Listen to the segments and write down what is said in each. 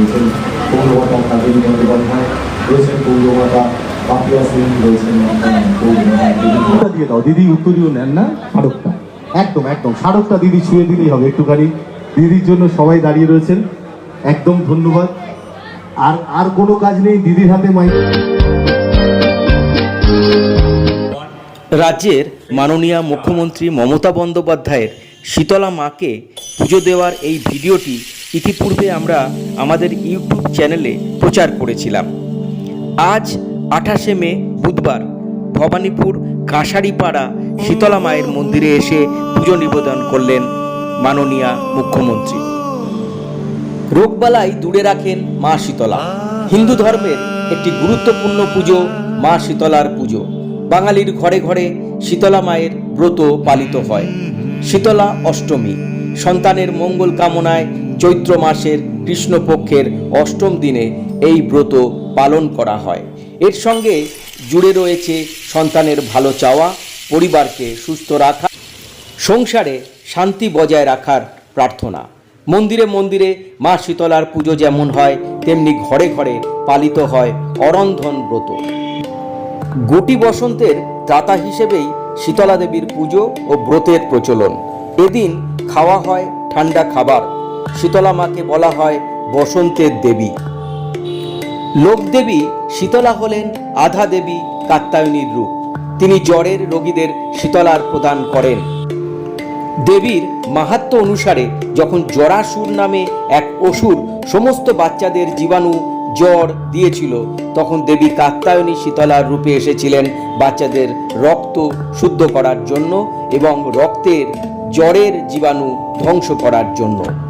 রয়েছেন পৌরমাতা কাবেরী বন্দ্যোপাধ্যায় রয়েছেন পৌরমাতা পাপিয়া সিং রয়েছেন দিয়ে দাও দিদি উত্তরীয় নেন না? স্মারকটা একদম একদম। স্মারকটা দিদি ছুঁয়ে দিলেই হবে একটুখানি। দিদির জন্য সবাই দাঁড়িয়ে রয়েছেন। একদম ধন্যবাদ। আর আর কোনো কাজ নেই দিদির হাতে মাইক রাজ্যের মাননীয় মুখ্যমন্ত্রী মমতা বন্দ্যোপাধ্যায়ের শীতলা মাকে পুজো দেওয়ার এই ভিডিওটি ইতিপূর্বে আমরা আমাদের ইউটিউব চ্যানেলে প্রচার করেছিলাম। আজ আঠাশে মে, বুধবার, ভবানীপুর কাঁসারিপাড়া শীতলা মায়ের মন্দিরে এসে পুজো নিবেদন করলেন মাননীয় মুখ্যমন্ত্রী। রোগবালাই দূরে রাখেন মা শীতলা। হিন্দু ধর্মের একটি গুরুত্বপূর্ণ পুজো মা শীতলার পুজো। বাঙালির ঘরে ঘরে শীতলা মায়ের ব্রত পালিত হয়। শীতলা অষ্টমী। সন্তানের মঙ্গল কামনায় চৈত্র মাসের কৃষ্ণপক্ষের অষ্টম দিনে এই ব্রত পালন করা হয়। এর সঙ্গে জুড়ে রয়েছে সন্তানের ভালো চাওয়া, পরিবারকে সুস্থ রাখা, সংসারে শান্তি বজায় রাখার প্রার্থনা। মন্দিরে মন্দিরে মা শীতলার পুজো যেমন হয়, তেমনি ঘরে ঘরে পালিত হয় অরন্ধন ব্রত। গোটি বসন্তের দাতা হিসেবেই শীতলা দেবীর পুজো ও ব্রতের প্রচলন। এদিন খাওয়া হয় ঠান্ডা খাবার। শীতলা মাকে বলা হয় বসন্তের দেবী। লোকদেবী শীতলা হলেন আধা দেবী কাত্যায়নীর রূপ। তিনি জ্বরের রোগীদের শীতলার প্রদান করেন। দেবীর মাহাত্ম্য অনুসারে যখন জরাসুর নামে এক অসুর সমস্ত বাচ্চাদের জীবাণু জ্বর দিয়েছিল, তখন দেবী কাত্যায়নী শীতলার রূপে এসেছিলেন বাচ্চাদের রক্ত শুদ্ধ করার জন্য এবং রক্তের জ্বরের জীবাণু ধ্বংস করার জন্য।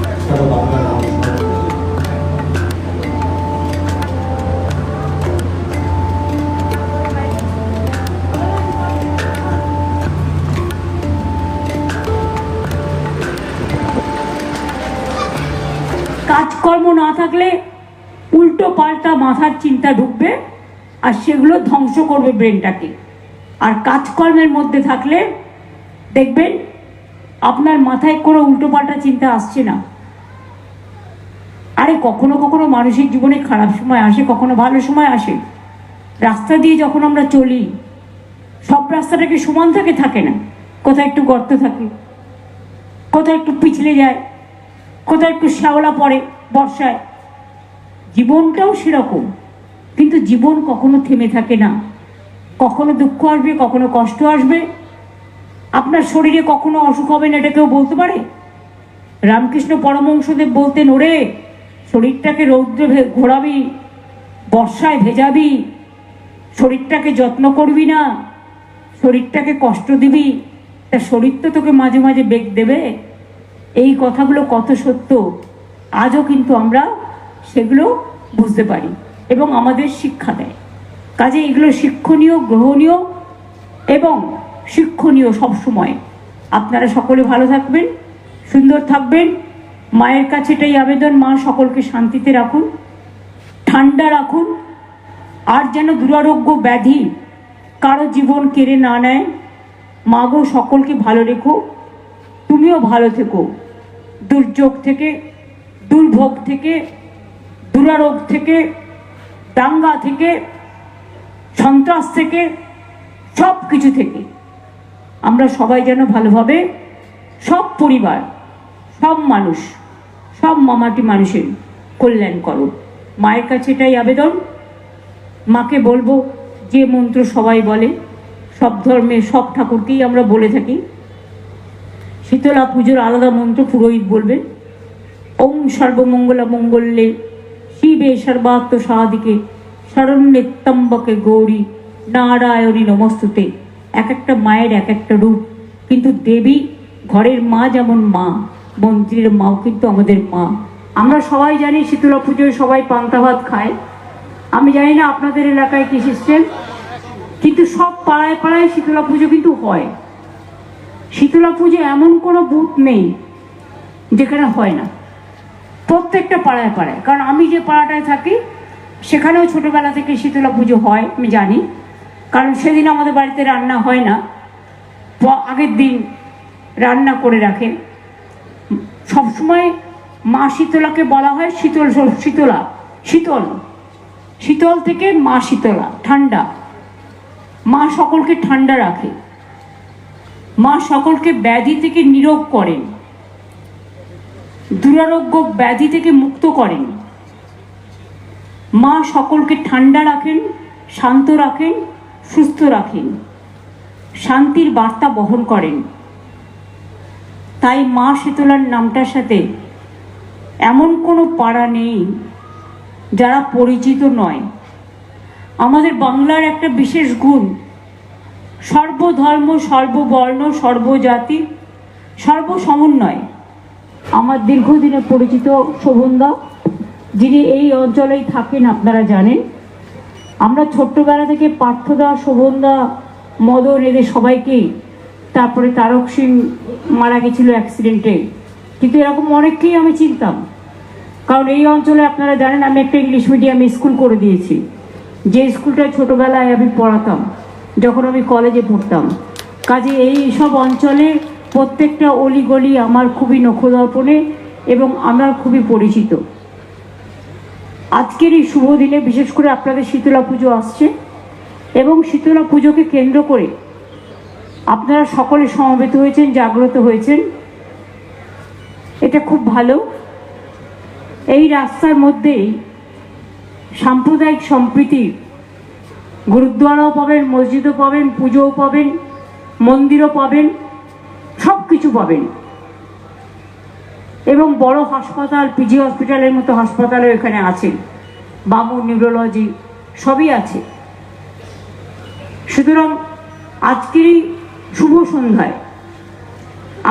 কাজকর্ম না থাকলে উল্টো পাল্টা মাথার চিন্তা ঢুকবে আর সেগুলো ধ্বংস করবে ব্রেনটাকে। আর কাজকর্মের মধ্যে থাকলে দেখবেন আপনার মাথায় কোনো উল্টো পাল্টা চিন্তা আসছে না। আরে কখনো কখনো মানুষের জীবনে খারাপ সময় আসে, কখনো ভালো সময় আসে। রাস্তা দিয়ে যখন আমরা চলি, সব রাস্তাটাকে সমান থাকে থাকে না? কোথায় একটু গর্ত থাকে, কোথায় একটু পিছলে যায়, কোথায় একটু শ্যাওলা পড়ে বর্ষায়। জীবনটাও সেরকম, কিন্তু জীবন কখনো থেমে থাকে না। কখনো দুঃখ আসবে, কখনো কষ্ট আসবে। আপনার শরীরে কখনো অসুখ হবে না, এটা কেউ বলতে পারে? রামকৃষ্ণ পরমংশদেব বলতেন, ওরে, শরীরটাকে রৌদ্রে ঘোরাবি, বর্ষায় ভেজাবি, শরীরটাকে যত্ন করবি না, শরীরটাকে কষ্ট দিবি, তা শরীর তো তোকে মাঝে মাঝে বেগ দেবে? এই কথাগুলো কত সত্য। আজও কিন্তু আমরা সেগুলো বুঝতে পারি এবং আমাদের শিক্ষা দেয়। কাজে এগুলো শিক্ষণীয়, গ্রহণীয় এবং শিক্ষণীয় সবসময়। আপনারা সকলে ভালো থাকবেন, সুন্দর থাকবেন। মায়ের কাছে এটাই আবেদন, মা সকলকে শান্তিতে রাখুন, ঠান্ডা রাখুন, আর যেন দুরারোগ্য ব্যাধি কারও জীবন কেড়ে না নেয়। মাগো সকলকে ভালো রেখো, তুমিও ভালো থেকো। দুর্যোগ থেকে দুর্ভোগ থেকে, দুরারোগ থেকে, দাঙ্গা থেকে, সন্ত্রাস থেকে সব কিছু থেকে আমরা সবাই যেন ভালোভাবে সব পরিবার, সব মানুষ, সব মামাটি মানুষের কল্যাণ করো। মায়ের কাছে এটাই আবেদন। মাকে বলব, যে মন্ত্র সবাই বলে, সব ধর্মের সব ঠাকুরকেই আমরা বলে থাকি। শীতলা পুজোর আলাদা মন্ত্র পুরোহিত বলবেন ওম সর্বমঙ্গলা মঙ্গলে শিবে সর্বাত্ম সাদিকে শরণ্যেত্তম্বকে গৌরী নারায়ণী নমস্তুতে। এক একটা মায়ের এক একটা রূপ, কিন্তু দেবী ঘরের মা যেমন মা, মন্ত্রীর মাও কিন্তু আমাদের মা। আমরা সবাই জানি শীতলা পুজোয় সবাই পান্তা ভাত খায়। আমি জানি না আপনাদের এলাকায় কি সিস্টেম কিন্তু সব পাড়ায় পাড়ায় শীতলা পুজো কিন্তু হয়। শীতলা পুজো এমন কোনো বুথ নেই যেখানে হয় না। প্রত্যেকটা পাড়ায় পাড়ায়। কারণ আমি যে পাড়াটায় থাকি, সেখানেও ছোটবেলা থেকে শীতলা পুজো হয়, আমি জানি। কারণ সেদিন আমাদের বাড়িতে রান্না হয় না। আগের দিন রান্না করে রাখে। সবসময় মা শীতলাকে বলা হয় শীতল শীতলা, শীতল। শীতল থেকে মা শীতলা, ঠান্ডা। মা সকলকে ঠান্ডা রাখে। মা সকলকে ব্যাধি থেকে নিরোগ করেন। দুরারোগ্য ব্যাধি থেকে মুক্ত করেন। মা সকলকে ঠান্ডা রাখেন, শান্ত রাখেন, সুস্থ রাখেন। শান্তির বার্তা বহন করেন। তাই মা শীতলার নামটার সাথে এমন কোনো পাড়া নেই যারা পরিচিত নয়। আমাদের বাংলার একটা বিশেষ গুণ, সর্বধর্ম, সর্ববর্ণ, সর্বজাতি, সর্বসমন্বয়। আমার দীর্ঘদিনের পরিচিত শোভনদা, যিনি এই অঞ্চলেই থাকেন, আপনারা জানেন। আমরা ছোট্টবেলা থেকে পার্থদা, শোভনদা, মদন এদের সবাইকেই তারপরে তারক সিং মারা গেছিল অ্যাক্সিডেন্টে কিন্তু এরকম অনেককেই আমি চিনতাম। কারণ এই অঞ্চলে আপনারা জানেন, আমি একটা ইংলিশ মিডিয়াম স্কুল করে দিয়েছি। যে স্কুলটায় ছোটোবেলায় আমি পড়াতাম, যখন আমি কলেজে পড়তাম। কাজে এই সব অঞ্চলে প্রত্যেকটা অলিগলি আমার খুবই নখদর্পণে এবং আমার খুবই পরিচিত। আজকের এই শুভ দিনে বিশেষ করে আপনাদের শীতলা পুজো আসছে এবং শীতলা পুজোকে কেন্দ্র করে আপনারা সকলে সমবেত হয়েছেন, জাগ্রত হয়েছেন। এটা খুব ভালো। এই রাস্তার মধ্যেই সাম্প্রদায়িক সম্প্রীতি গুরুদ্বারাও পাবেন, মসজিদও পাবেন, পুজোও পাবেন, মন্দিরও পাবেন। কিছু পাবেন। এবং বড় হাসপাতাল পিজি হসপিটালের মতো হাসপাতালও এখানে আছে। বাবু নিউরোলজি সবই আছে। সুতরাং আজকেরই শুভ সন্ধ্যায়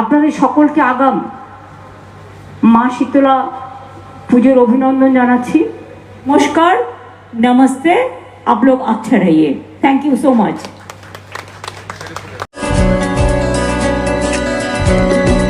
আপনাদের সকলকে আগাম মা শীতলা পুজোর অভিনন্দন জানাচ্ছি। নমস্কার, নমস্তে আপলোক আচ্ছা রাইয়ে থ্যাংক ইউ সো মাচ